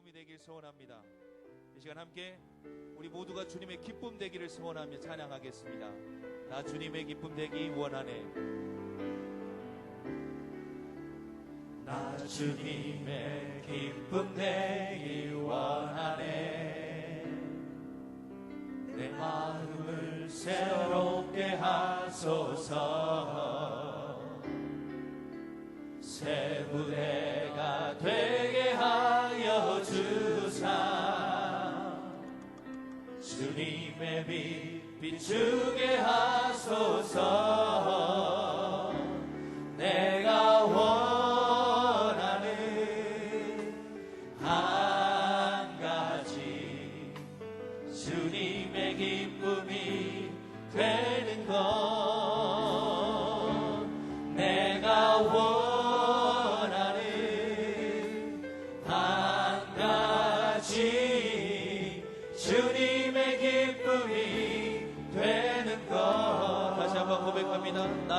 기쁨이 되길 소원합니다. 이 시간 함께 우리 모두가 주님의 기쁨 되기를 소원하며 찬양하겠습니다. 나 주님의 기쁨 되기 원하네. 나 주님의 기쁨 되기 원하네. 내 마음을 새롭게 하소서. 새 부대가 되 주님의 빛 비추게 하소서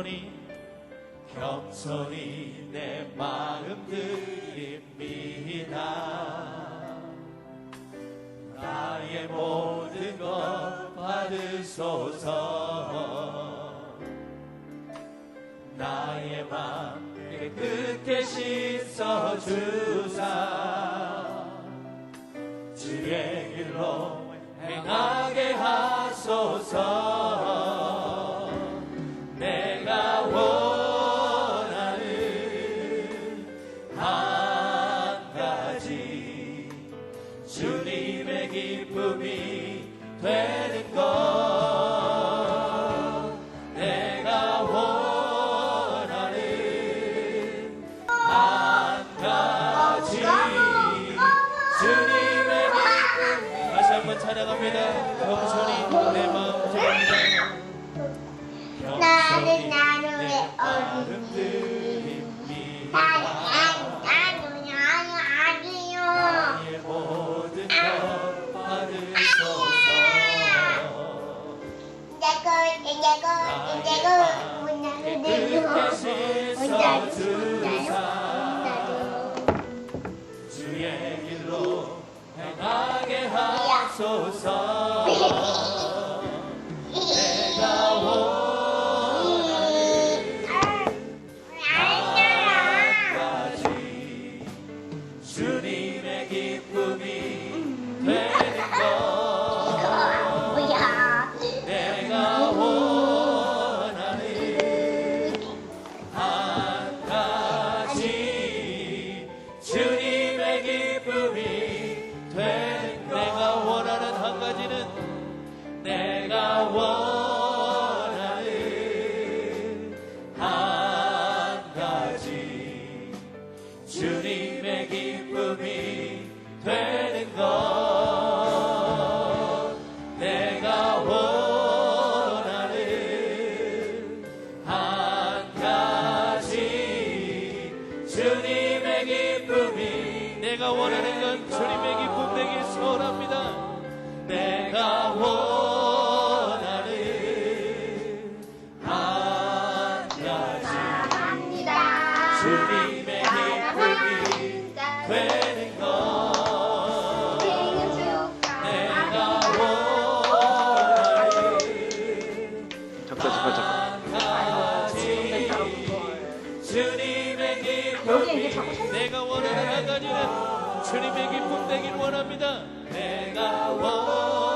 겸손히 겸손히 내 마음 드립니다. 나의 모든 것 받으소서. 나의 맘 깨끗게 씻어주사. 주의 길로 행하게 하소서 찬양합니다 겸손히 내 마음 드립니다 나는 마음 어린이 나는 나는 아니요 나의 모든 것 받으소서 내거 내거 내거 문나를 내고 문나를 문나를 주의 길로 행하 게하 주님의 기쁨 되길 소원합니다. 내가 원 원하는 한 가지는 주님의 기쁨 되길 원합니다. 내가 원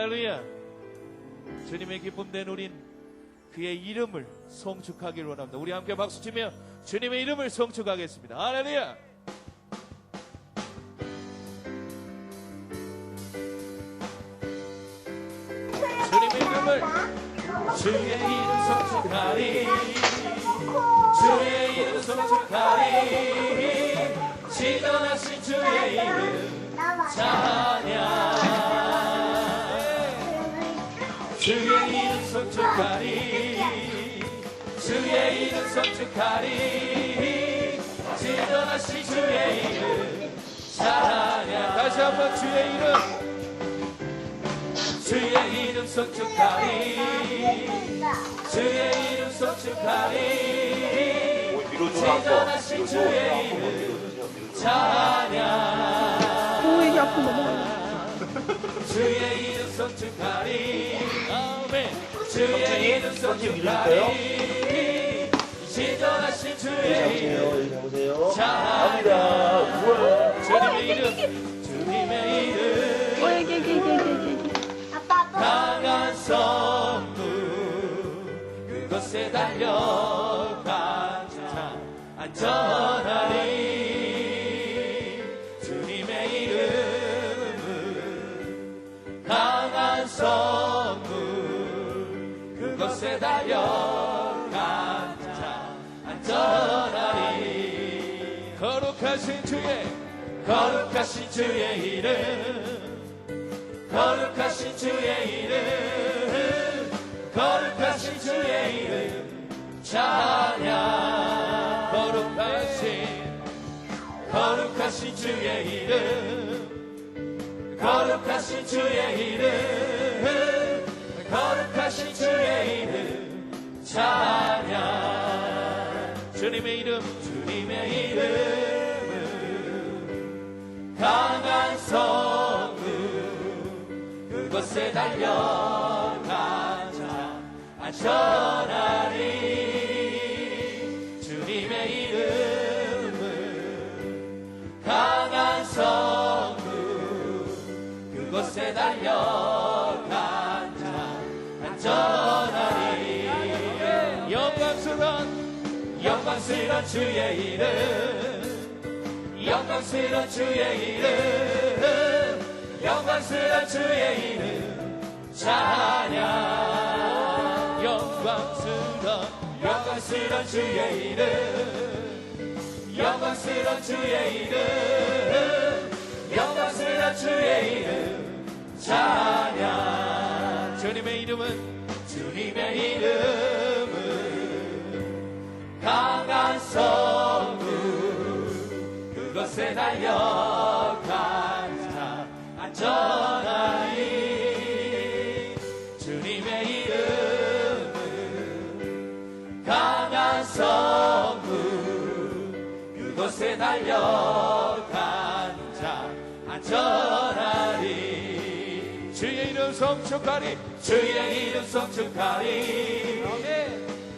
할렐루야. 주님의 기쁨 된 우린 그의 이름을 송축하기를 원합니다. 우리 함께 박수 치며 주님의 이름을 송축하겠습니다. 할렐루야. 주님의 이름을 주의 이름 송축하리 주의 이름 송축하리 지전하신 주의 이름 찬양 주의 이름 송축하리. 주의 이름 송축하리. 지전하신 주의 이름. 찬양 다시 한번 주의 이름. 주의 이름 송축하리. 주의 이름 송축하리. 지전하신 주의 이름. 찬양 오, 이게 앞으로. 주의 이름 송축하리 아멘 주의 이름 송축하리 시전하신 주의 이름 찬양 주님의 이름. 주님의 이름. 어, 여기, 여기, 여기, 여기, 여기. 아빠 아빠. 강한 성문 그곳에 달려가 자. 안전하리. 주님의 이름은 강한 성문 그곳에 달려가 자. 안전하리 거룩하신 주의 거룩하신 주의 이름. 거룩하신 주의 이름. 거룩하신 주의 이름. 찬양. 거룩하신 거룩하신 주의 이름. 거룩하신 주의 이름 거룩하신 주의 이름 찬양. 주님의 이름 주님의 이름은 강한 성문 그곳에 달려가자 안전하리 주님의 이름은 강한 성문 그곳에 달려가자 안 전하리. 영광스러운 영광스러운 주의 이름. 영광스러운 주의 이름. 영광스러운 주의 이름. 찬양. 영광스러운 영광스러운 주의 이름. 영광스러운 주의 이름. 영광스러운 주의 이름 이름은 주님의 이름은 강한 성문 그것에 달려가자 안전하리 주님의 이름은 강한 성문 그곳에 달려가자 안전하리 주의 이름 성축하리. 주의 이름 성축하리.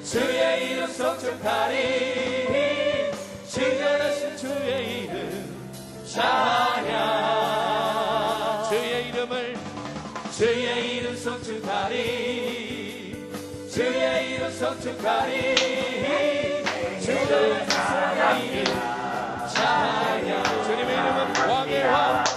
주의 이름 성축하리. 지전하신 주의 이름 찬양. 주의 이름을 주의 이름 성축하리. 주의 이름 성축하리. 주의 찬양. 주님의 이름은 왕의 왕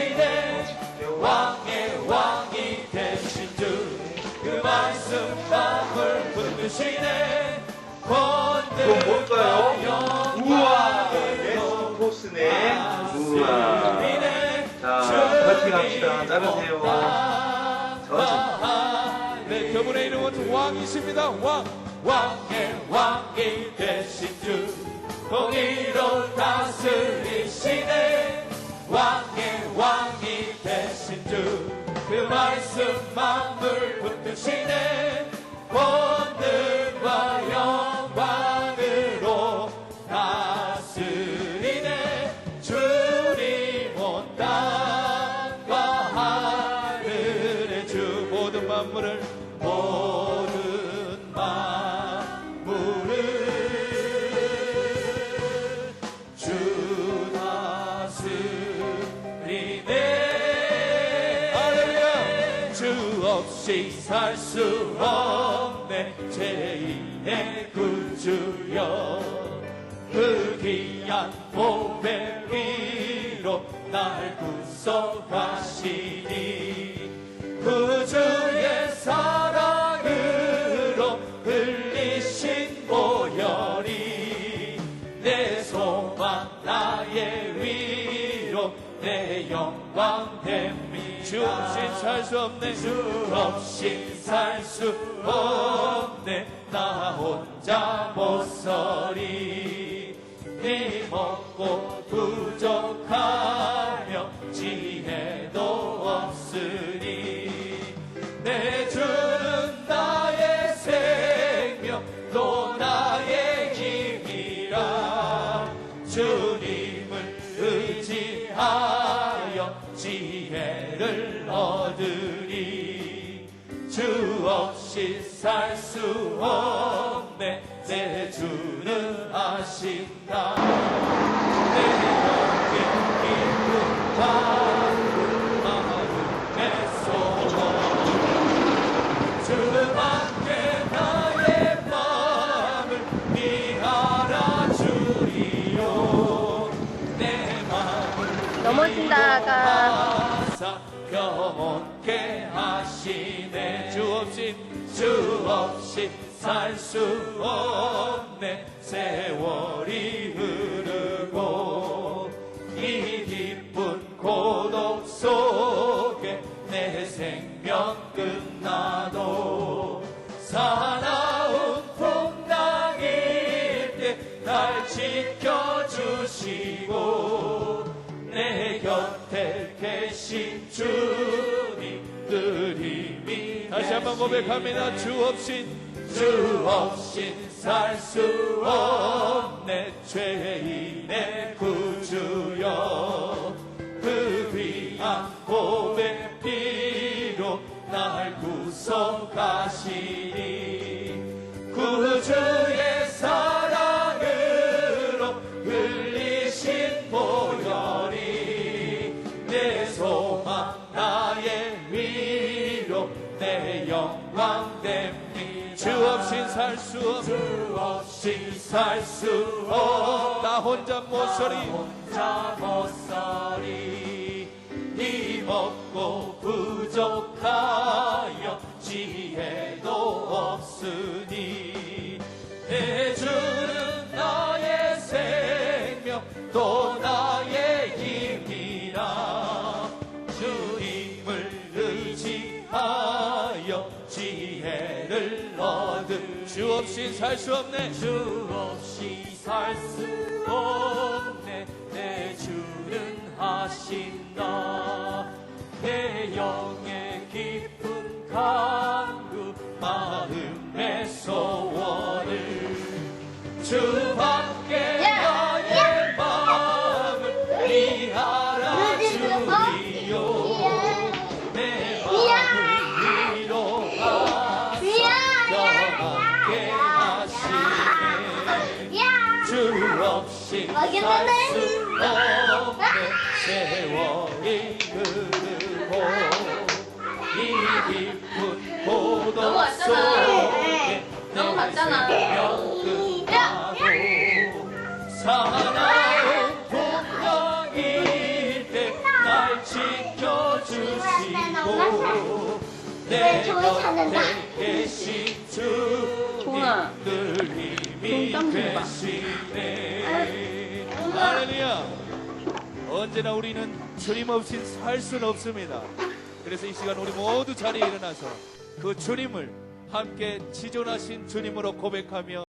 다스리시네 왕의 왕이 되신 주 그 말씀 마음을 붙드시네 이거 뭘까요? 우와, 예스 코스네. 우와. 자, 파이팅 합시다. 따르세요. 네, 그분의 이름은 왕이십니다. 왕, 왕의 왕이 되신 주, 공의로 다스리시네. 말씀 만물 붙드시네? 권능과 영 없이 살 수 없네. 죄인의 구주여. 그 귀한 보배 위로 날 구속하시니 구주의 사랑으로 흘리신 보혈이 내 소망 나의 위로 내 영광 됨이 주 없이 살 수 없네. 주 없이 살 수 없네. 나 혼자 못 서리 힘없고 부족하며 지혜도 없으니 내 주는 나의 생명 또 나의 힘이라. 주님 얻으리 주 없이 살 수 없네. 내 주는 아신다. 내 영계 기쁨 하루 마음의 소원 주 함께 나의 마음을 미하라 주리요. 내 마음을 넘어진다가 평온케 하시네. 주 없이. 주 없이 살 수 없네. 세월이 흐르고 이 깊은 고독 속에 내 생명 끝나도 사나운 풍랑일 때날 지켜주시고 계신 주님 늘 힘이 다시 한번 고백합니다. 주 없인 주 없인 살 수 없네. 죄인의 구주여. 그 귀한 고백 피로 날 구속하시니 구주의 사 혼자 못 서리, 혼자 못 서리, 힘 없고 부족하여 지혜도 없으니. 내 주는 나의 생명 또 나의 힘이라. 주님을 의지하여 지혜를 얻은 주 없이 살수 없네. 주 없이 살 수 없네. 내 주는 하신다. 내 영의 깊은 간 세월이 흐르고 이 깊은 고독 속에 사나운 때날 지켜주시고 내. 곁에 계신 종아, 주님. 되시네. 할렐루야 언제나 우리는 주님 없인 살 수는 없습니다. 그래서 이 시간 우리 모두 자리에 일어나서 그 주님을 함께 지존하신 주님으로 고백하며